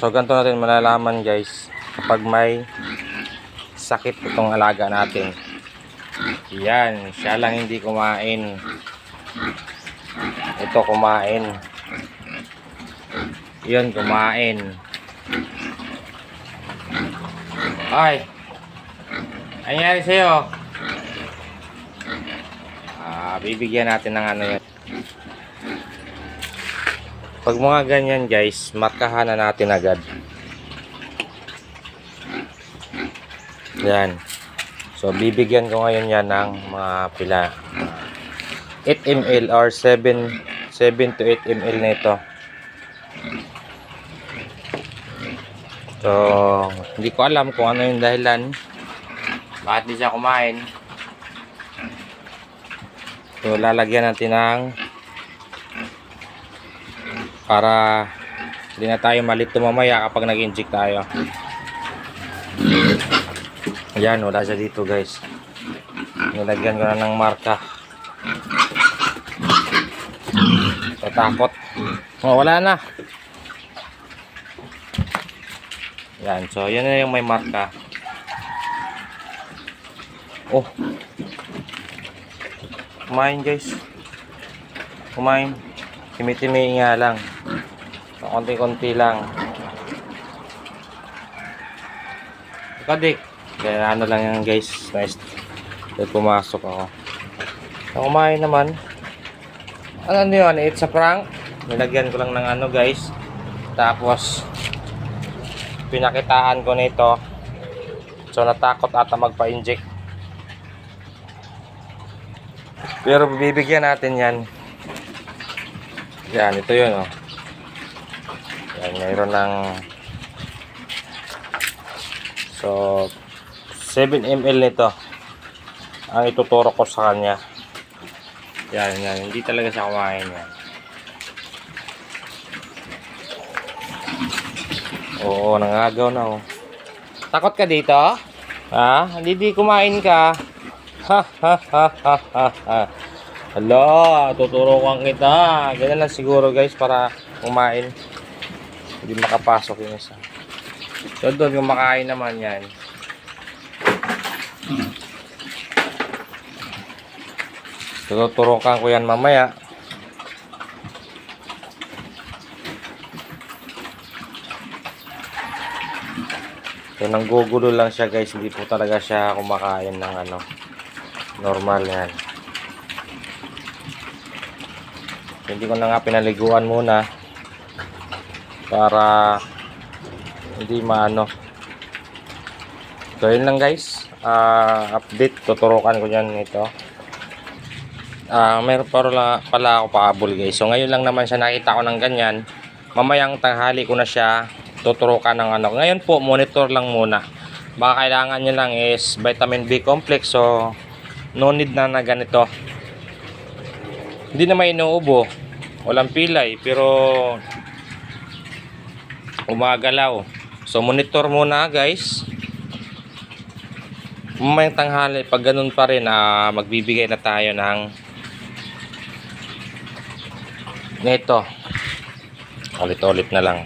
So ganito natin malalaman guys kapag may sakit itong alaga natin. Yan, siya lang hindi kumain. Ito kumain. Yun, kumain. Ay! Nangyari sa'yo? Ah, bibigyan natin ng ano yan. Pag mga ganyan guys, markahan na natin agad. Yan. So, bibigyan ko ngayon yan ng mga pila. 8 ml or 7, 7 to 8 ml nito. So, hindi ko alam kung ano yung dahilan. Bakit di siya kumain. So, lalagyan natin ng para hindi na tayo malito mamaya kapag nag-inject tayo. Ayan, wala siya dito guys. Nilagyan ko na ng marka. Tatakot. Oh, wala na. Yan, so yan na yung may marka. Oh. Kumain guys. Kumain. Timi-timi nga lang. Konti-konti lang. Kadik. Kaya ano lang yan guys. Nice. Kaya pumasok ako. So, kumain naman. Ano ano yun? It's a prank. Nilagyan ko lang ng ano guys. Tapos pinakitaan ko nito. So natakot ata magpa-inject. Pero bibigyan natin yan. Yan, ito yun oh. Yan, mayroon ng So 7 ml nito ang ituturo ko sa kanya. Yan, yan. Hindi talaga siya kumain yan. Oo, nangagaw na oh. Takot ka dito? Ha? Hindi di kumain ka. Ha ha ha ha ha. Hala, tuturukan kita. Ganyan lang siguro guys para kumain. Hindi makapasok yung isa. So doon kumakain naman yan. Tuturukan ko yan mamaya. So nanggugulo lang siya guys, hindi po talaga siya kumakain ng ano normal yan. Hindi ko na nga pinaliguan muna para hindi maano. So yun lang guys, Ah, update tuturukan ko yan ito. Ah, meron pa pala, pala ako paabol guys. So ngayon lang naman siya nakita ko ng ganyan. Mamayang tanghali ko na siya tuturukan ng ano. Ngayon po monitor lang muna. Baka kailangan niya lang is vitamin B complex. So no need na na ganito. Hindi na may inuubo. Walang pilay pero umagalaw. So monitor muna guys. Mamayang tanghali pag ganun pa rin ah, magbibigay na tayo ng nito ulit-ulit na lang